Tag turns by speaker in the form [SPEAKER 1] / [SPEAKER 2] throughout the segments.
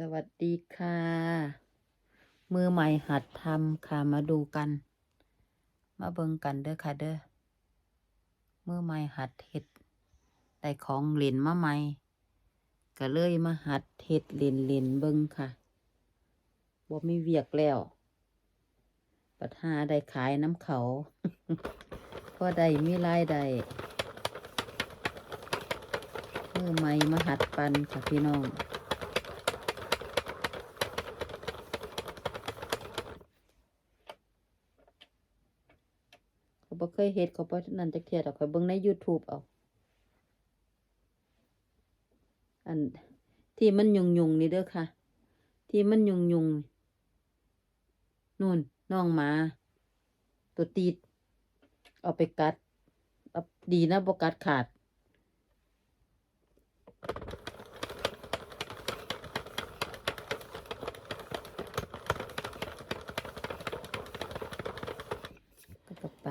[SPEAKER 1] สวัสดีค่ะ มือใหม่หัดทำค่ะมาดูกัน มาเบิ่งกันเด้อค่ะเด้อมือใหม่หัดเห็ดได้ของเหรียญมาใหม่ก็เลยมาหัดเห็ดเหรียญเหรียญเบิ่งค่ะบ่มีเวียกแล้ว ปัญหาได้ขายน้ำเขาก็ได้มีรายได้มือใหม่มาหัดปันค่ะพี่น้อง เคยเฮ็ดเขาบ่นั่นจักเทียดอกเขาเบิ่งใน YouTube เอาอันที่มันยุงยุงนี่เด้อค่ะ ที่มันยุงยุงนู่นน้องหมา ตัวตีด เอาไปกัดดีนะบกัดขาด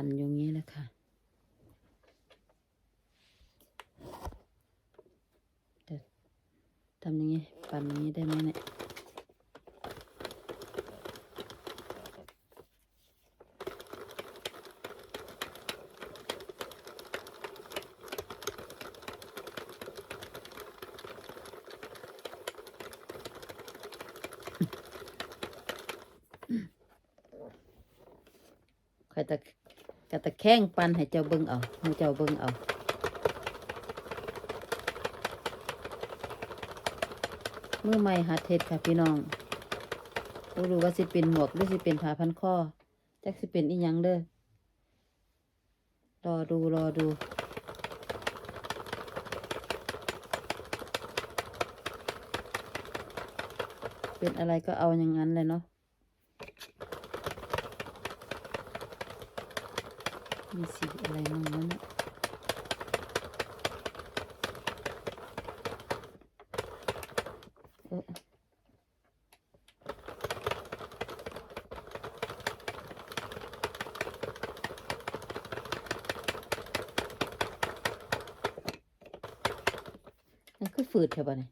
[SPEAKER 1] สั่นอยู่งี้แหละค่ะ แต่ทำยังไงปั่นอย่างนี้ได้ไหมเนี่ยคอ ยตะกะตะแข้งปันให้เจ้าเบิ่งเอาให้เจ้าเบิ่งเอาเมื่อใหม่หัดเฮ็ดค่ะพี่น้องบ่รู้ว่าสิเป็นหมวกหรือสิเป็นผ้าพันคอจักสิเป็นอีหยังเด้อรอดูรอดูเป็นอะไรก็เอาอย่างนั้นเลยเนาะ มีสีอะไรมั่งวะเนี่ยเออมันคือฝืดใช่ป่ะเนี่ย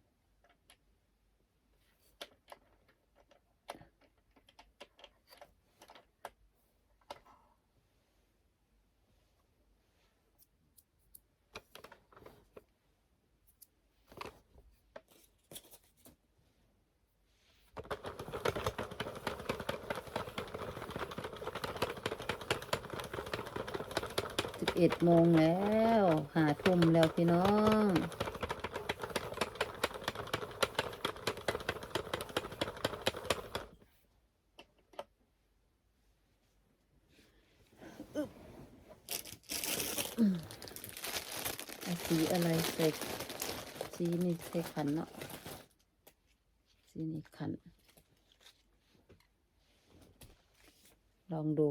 [SPEAKER 1] อ็ดโมงแล้วหาทุ่มแล้วพี่น้องสีอะไรใส่สีนี่ใส่ขันเนาะสีนี่ขัน ลองดู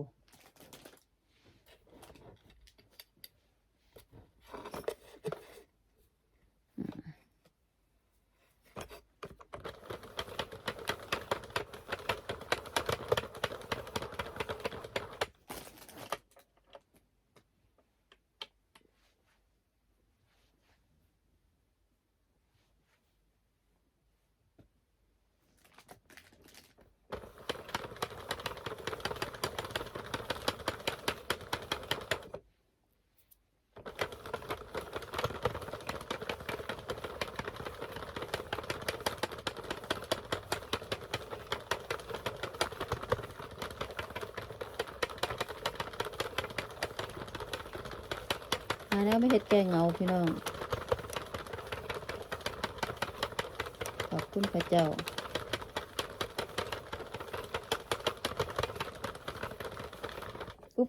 [SPEAKER 1] แล้วไม่เห็ดแกงเงาพี่น้อง ขอบคุณพระเจ้าปุ๊บ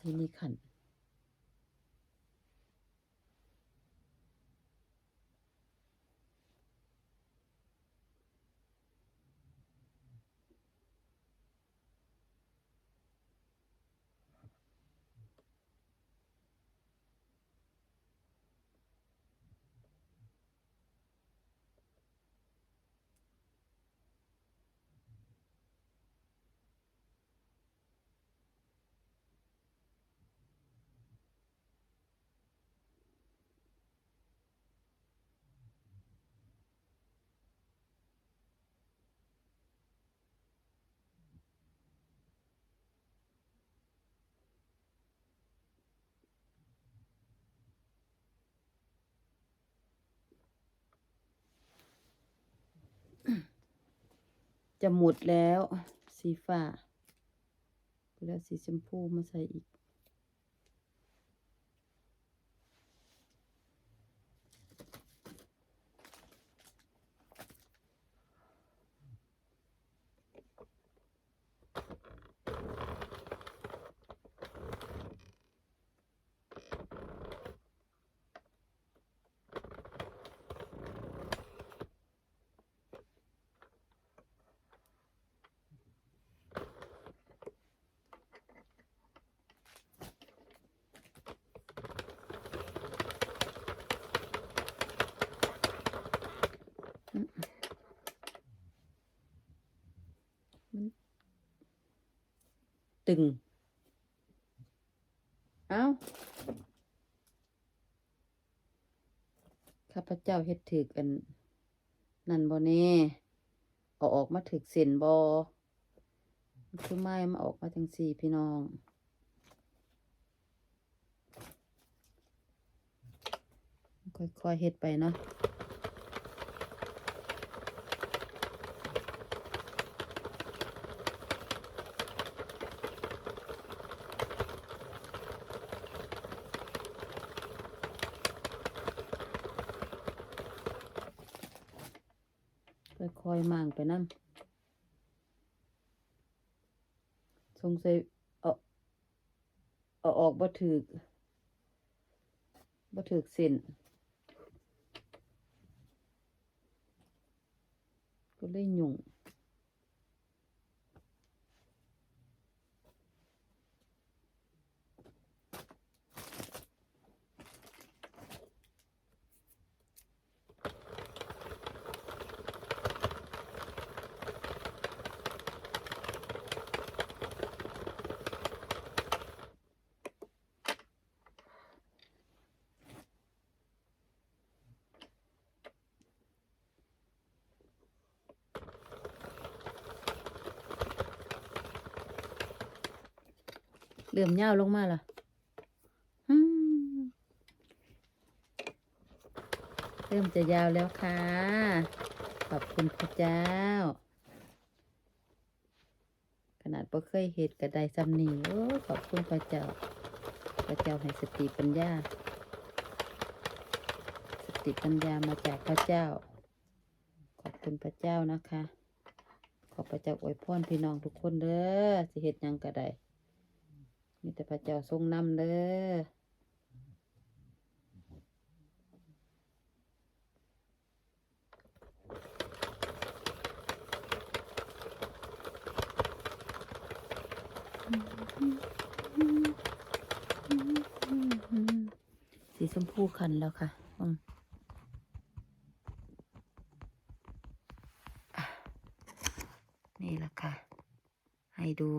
[SPEAKER 1] ทีนี้ขัน จะหมดแล้ว สีฟ้าแล้วสีชมพูมาใส่อีก ตึง เอาข้าพเจ้าเฮ็ดถึกอัน นั่นบ่แน่เอาออกมาถึกเส้นบ่คือไม้มาออกมาจังสี่พี่น้อง ค่อยๆเฮ็ดไปเนาะ ค่ อยมั่งไปนั่สงสัยเอาเอาออกบ่ถึกบ่ถึกเส้นก็เลยหยุ่ง เหลื่อมยาวลงมาล่ะอืมเริ่มจะยาวแล้วค่ะ ขอบคุณพระเจ้า ขนาดบ่เคยเห็ดกระไดซ้ำนี่โอ้ขอบคุณพระเจ้า พระเจ้าให้สติปัญญา สติปัญญามาจากพระเจ้า ขอบคุณพระเจ้านะคะ ขอพระเจ้าอวยพรพี่น้องทุกคนเด้อสิเฮ็ดยังก็ได้ มีแต่พระเจ้าทรงนำเด้อสีชมพูคันแล้วค่ะอืมอะนี่แหละค่ะ ให้ดู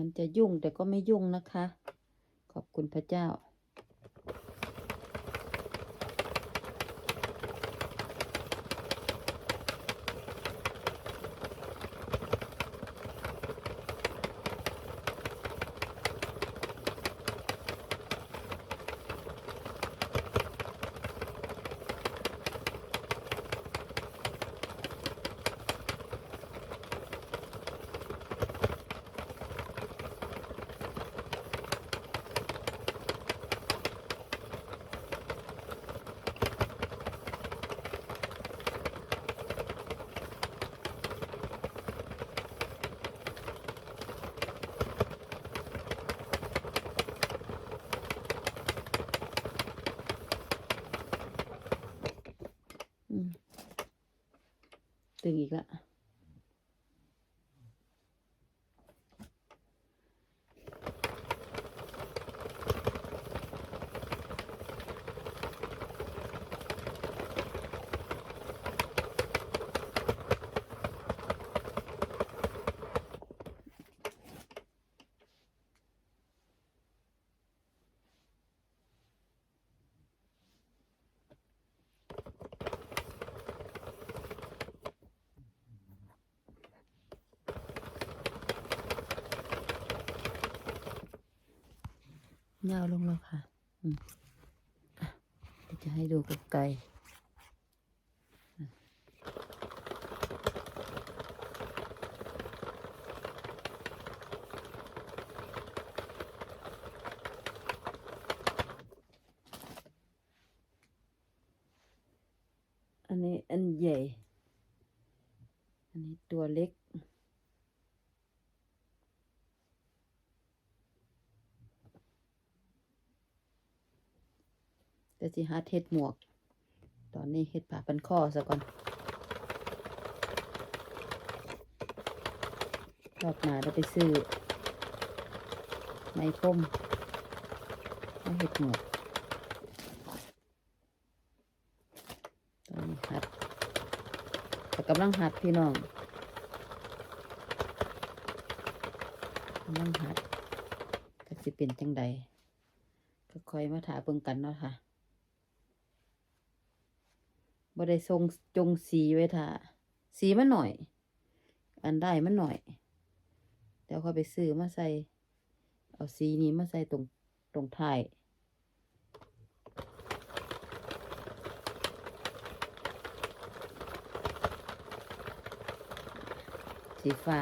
[SPEAKER 1] มือนจะยุ่งแต่ก็ไม่ยุ่งนะคะ ขอบคุณพระเจ้า อืม ตึงอี ยาวลงแล้วค่ะอืมอะเดี๋ยวจะให้ดูไกลๆอันนี้อันใหญ่ อันนี้ตัวเล็ก แต่สิหาเฮ็ดหมวก ตอนนี้เฮ็ดผ้าพันคอซะก่อนรอบหน้าเราไปซื้อไม้พมมาเฮ็ดหมวกตอนนี้หัดแต่กำลังหัดพี่น้องกำลังหัดก็สิเป็นจังใดก็คอยมาถาเบิ่งกันเนาะค่ะ บ่ได้ทรงจงสีไว้ท่าสีมันหน่อย อันได้มันหน่อยเดี๋ยวเขาไปซื้อมาใส่ เอาสีนี้มาใส่ตรงตรงท้ายสีฟ้า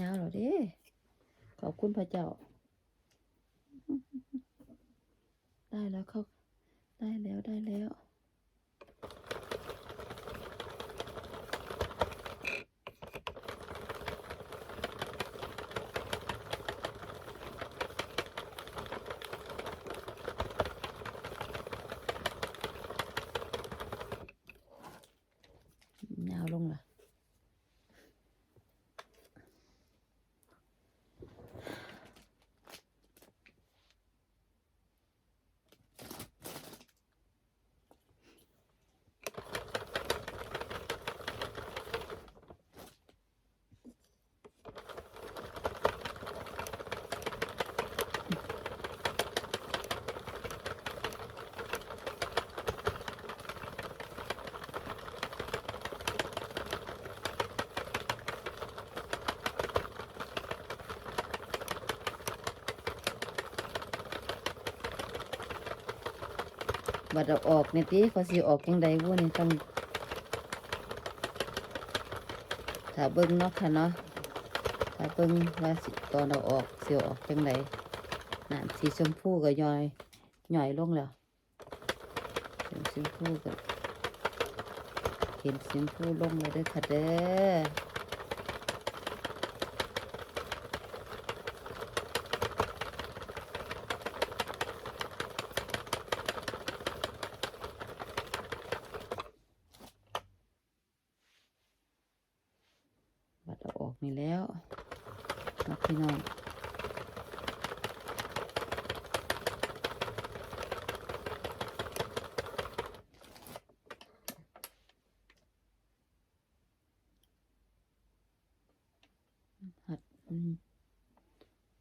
[SPEAKER 1] ยาวเหรอเด้ขอบคุณพระเจ้า ได้แล้วเขาได้แล้วได้แล้ว ยาวลงละ บัดอาออกเนี่ยติเขาสิออกยังไงวุ้นี่ต้องถ้าเบิ่งเนาะค่ะเนาะถ้าเบิ่งว่าสิตอนเอาออกเสิเอออกจังไดน้ำสีชมพูก็ย่อยย่อยลงแล้วสีชมพูก็เห็นสีชมพูลงเลยเด้อค่ะเด้อบัดเอาออก นี่แล้วพี่น้อง หัดอืม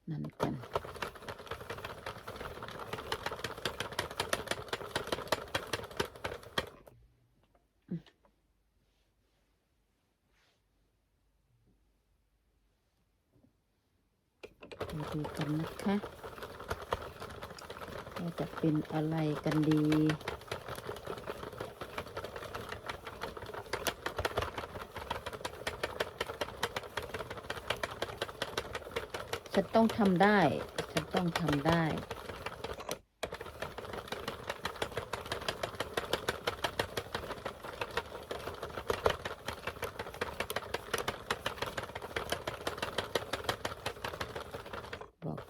[SPEAKER 1] นั่นกันอืมไป ดูกันนะคะว่าจะเป็นอะไรกันดีฉันต้องทำได้ ฉันต้องทำได้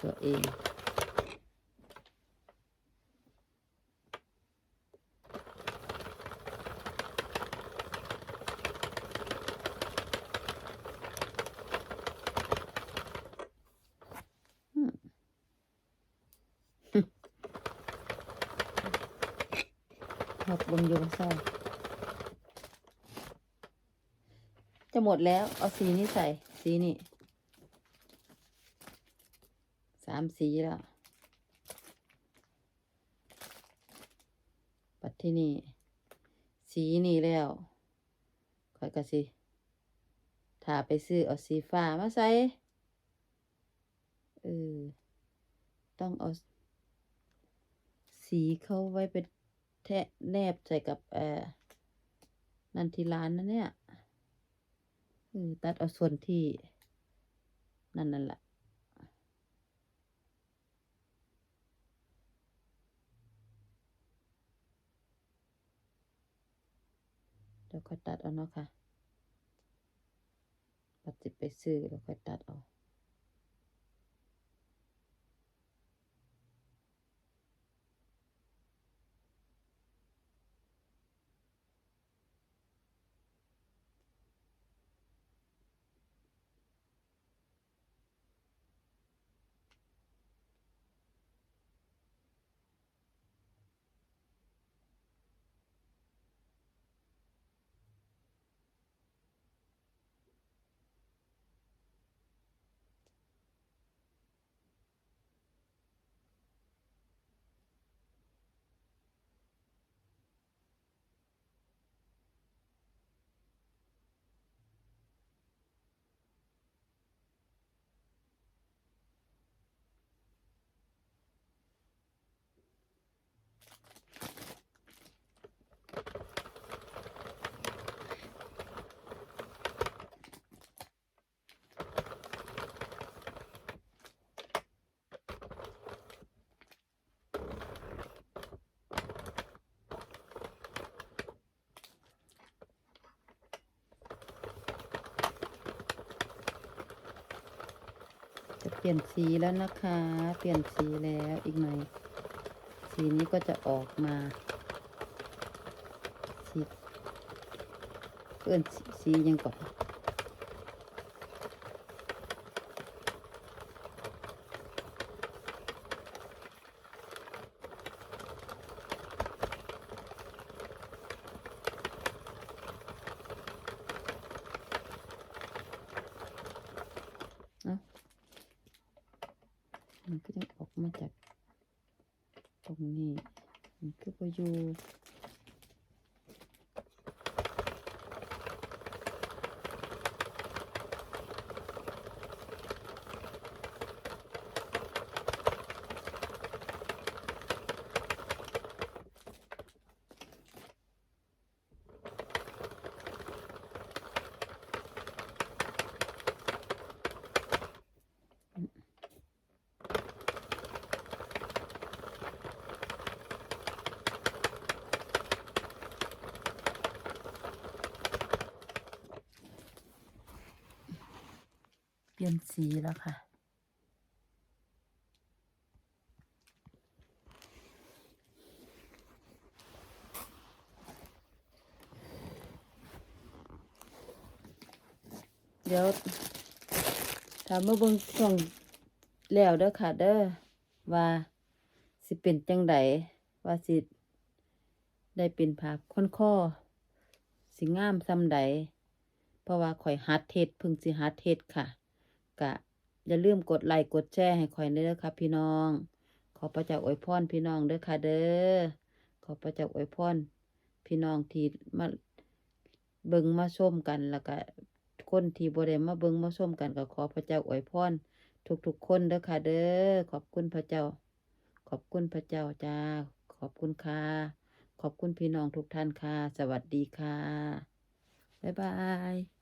[SPEAKER 1] ฉ เอง หมดบนโยงเศร้าจะหมดแล้ว เอาสีนี้ใส่ สีนี้สามสีแล้วปัดที่นี่ สีนี่แล้วค่อยกะสิถ้าไปซื้อเอาสีฟ้ามาใส่เออต้องเอาสีเข้าไว้เป็น แทะแนบใส่กับเอ่อนันทีร้านนะเนี่ยเออตัดเอาส่วนที่ นั่นนั่นแหละเดี๋ยวค่อยตัดเอาเนาะค่ะปัดจิไปซื้อแล้วค่อยตัดเอา ปลี่ยนสีแล้วนะคะ เปลี่ยนสีแล้วอีกหน่อย สีนี้ก็จะออกมาสีเพื่อนสียังก่อนเอ้ามันก็ยังออก มาจากตรงนี้มันคือพอยู่เป ลี่ยนสีแล้วค่ะ เดี๋ยวถามมาเบิ่งช่วงแล้วเด้อค่ะ เด้อว่าสิเป็นจังไดว่าสิได้เป็นภาพค้นข้อ สิงามซ้ำใดเพราะว่าข่อยฮัดเทศพึ่งสิฮัดเทศค่ะ กะอย่าลืมกดไลค์กดแชร์ให้ข่อยเด้อค่ะพี่น้อง ขอพระเจ้าอวยพรพี่น้องเด้อค่ะเด้อ ขอพระเจ้าอวยพรพี่น้องที่มาเบิ่งมาชมกันแล้วก็คนที่บ่ได้มาเบิ่งมาชมกันก็ขอพระเจ้าอวยพรทุกๆคนเด้อค่ะเด้อ ขอบคุณพระเจ้า ขอบคุณพระเจ้าจ้า ขอบคุณค่ะ ขอบคุณพี่น้องทุกท่านค่ะ สวัสดีค่ะ บ๊ายบาย